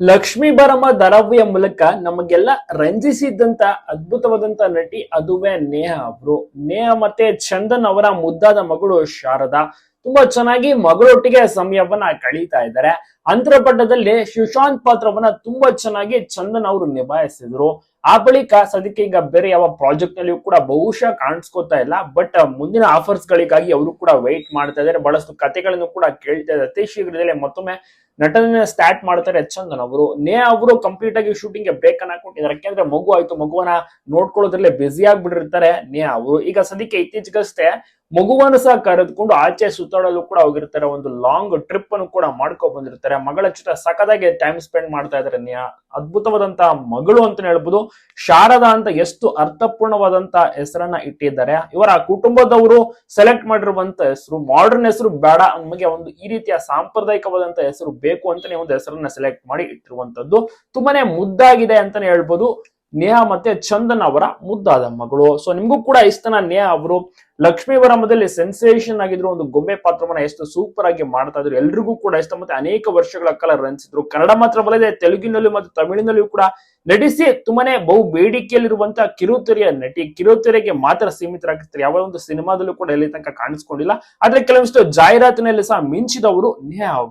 ಲಕ್ಷ್ಮೀ ಬರಮ ದರವ್ಯ ಮೂಲಕ ನಮಗೆಲ್ಲ ರಂಜಿಸಿದ್ದಂತ ಅದ್ಭುತವಾದಂತ ನಟಿ ಅದುವೇ ನೇಹಾ ಅವರು. ನೇಹಾ ಮತ್ತೆ ಚಂದನ್ ಅವರ ಮುದ್ದಾದ ಮಗಳು ಶಾರದಾ. ತುಂಬಾ ಚೆನ್ನಾಗಿ ಮಗಳೊಟ್ಟಿಗೆ ಸಮಯವನ್ನ ಕಳೀತಾ ಇದ್ದಾರೆ. ಅಂತರಪಟ್ಟದಲ್ಲಿ ಸುಶಾಂತ್ ಪಾತ್ರವನ್ನ ತುಂಬಾ ಚೆನ್ನಾಗಿ ಚಂದನ್ ಅವರು ನಿಭಾಯಿಸಿದ್ರು. ಆ ಬಳಿಕ ಸದ್ಯಕ್ಕೆ ಈಗ ಬೇರೆ ಯಾವ ಪ್ರಾಜೆಕ್ಟ್ ನಲ್ಲಿಯೂ ಕೂಡ ಬಹುಶಃ ಕಾಣಿಸ್ಕೋತಾ ಇಲ್ಲ. ಬಟ್ ಮುಂದಿನ ಆಫರ್ಸ್ ಗಳಿಗಾಗಿ ಅವರು ಕೂಡ ವೆಯ್ಟ್ ಮಾಡ್ತಾ ಇದ್ದಾರೆ. ಬಹಳಷ್ಟು ಕಥೆಗಳನ್ನು ಕೂಡ ಕೇಳ್ತಾ ಇದ್ದಾರೆ. ಅತಿ ಶೀಘ್ರದಲ್ಲೇ ಮತ್ತೊಮ್ಮೆ ನಟನೆ ಸ್ಟಾರ್ಟ್ ಮಾಡ್ತಾರೆ, ಚಂದನ್ ಅವರು. ನೇ ಅವರು ಕಂಪ್ಲೀಟ್ ಆಗಿ ಶೂಟಿಂಗ್ಗೆ ಬ್ರೇಕ್ ಅನ್ನ ಕೊಟ್ಟಿದ್ದಾರೆ ಯಾಕೆಂದ್ರೆ ಮಗು ಆಯ್ತು, ಮಗುವನ್ನ ನೋಡ್ಕೊಳ್ಳೋದ್ರಲ್ಲೇ ಬ್ಯುಸಿ ಆಗ್ಬಿಟ್ಟಿರ್ತಾರೆ. ನೇ ಅವರು. ಈಗ ಸದ್ಯಕ್ಕೆ ಇತ್ತೀಚೆಗಷ್ಟೇ ಮಗುವನ್ನು ಸಹ ಕರೆದುಕೊಂಡು ಆಚೆ ಸುತ್ತಾಡಲು ಕೂಡ ಹೋಗಿರ್ತಾರೆ. ಒಂದು ಲಾಂಗ್ ಟ್ರಿಪ್ ಅನ್ನು ಕೂಡ ಮಾಡ್ಕೊ ಬಂದಿರ್ತಾರೆ. ಮಗಳ ಜೊತೆ ಸಖದಾಗಿ ಟೈಮ್ ಸ್ಪೆಂಡ್ ಮಾಡ್ತಾ ಇದ್ದಾರೆ ಅದ್ಭುತವಾದಂತಹ ಅದ್ಭುತವಾದಂತ ಮಗಳು ಅಂತ ಹೇಳ್ಬೋದು. ಶಾರದಾ ಅಂತ ಎಷ್ಟು ಅರ್ಥಪೂರ್ಣವಾದಂತಹ ಹೆಸರನ್ನ ಇಟ್ಟಿದ್ದಾರೆ. ಇವರ ಕುಟುಂಬದವರು ಸೆಲೆಕ್ಟ್ ಮಾಡಿರುವಂತ ಹೆಸರು ಮಾಡರ್ನ್ ಹೆಸರು ಬೇಡ. ನಮಗೆ ಒಂದು ಈ ರೀತಿಯ ಸಾಂಪ್ರದಾಯಿಕವಾದಂತ ಹೆಸರು ಬೇಕು ಅಂತಾನೆ ಒಂದು ಹೆಸರನ್ನ ಸೆಲೆಕ್ಟ್ ಮಾಡಿ ಇಟ್ಟಿರುವಂತದ್ದು. ತುಂಬಾನೇ ಮುದ್ದಾಗಿದೆ ಅಂತಾನೆ ಹೇಳ್ಬೋದು. ನೇಹಾ ಮತ್ತೆ ಚಂದನ್ ಅವರ ಮುದ್ದಾದ ಮಗಳು. ಸೊ ನಿಮ್ಗೂ ಕೂಡ ಇಷ್ಟನ ನೇಹಾ ಅವರು ಲಕ್ಷ್ಮೀ ವರಮದಲ್ಲಿ ಸೆನ್ಸೇಷನ್ ಆಗಿದ್ರು, ಒಂದು ಗೊಂಬೆ ಪಾತ್ರವನ್ನ ಎಷ್ಟು ಸೂಪರ್ ಆಗಿ ಮಾಡ್ತಾ ಇದ್ರು. ಎಲ್ರಿಗೂ ಕೂಡ ಇಷ್ಟ ಮತ್ತೆ ಅನೇಕ ವರ್ಷಗಳ ಕಾಲ ರಂಜಿಸಿದ್ರು ಕನ್ನಡ ಮಾತ್ರವಲ್ಲದೆ ತೆಲುಗಿನಲ್ಲೂ ಮತ್ತು ತಮಿಳಿನಲ್ಲೂ ಕೂಡ ನಟಿಸಿ ತುಂಬಾನೇ ಬಹು ಬೇಡಿಕೆಯಲ್ಲಿರುವಂತಹ ಕಿರುತೆರೆಯ ನಟಿ ಕಿರುತೆರೆಗೆ ಮಾತ್ರ ಸೀಮಿತರಾಗಿರ್ತಾರೆ. ಯಾವ ಒಂದು ಸಿನಿಮಾದಲ್ಲೂ ಕೂಡ ಎಲ್ಲಿ ತನಕ ಕಾಣಿಸ್ಕೊಂಡಿಲ್ಲ. ಆದ್ರೆ ಕೆಲವೊಂದಿಷ್ಟು ಜಾಹೀರಾತಿನಲ್ಲಿ ಸಹ ಮಿಂಚಿದವರು ನೇಹಾ ಅವರು.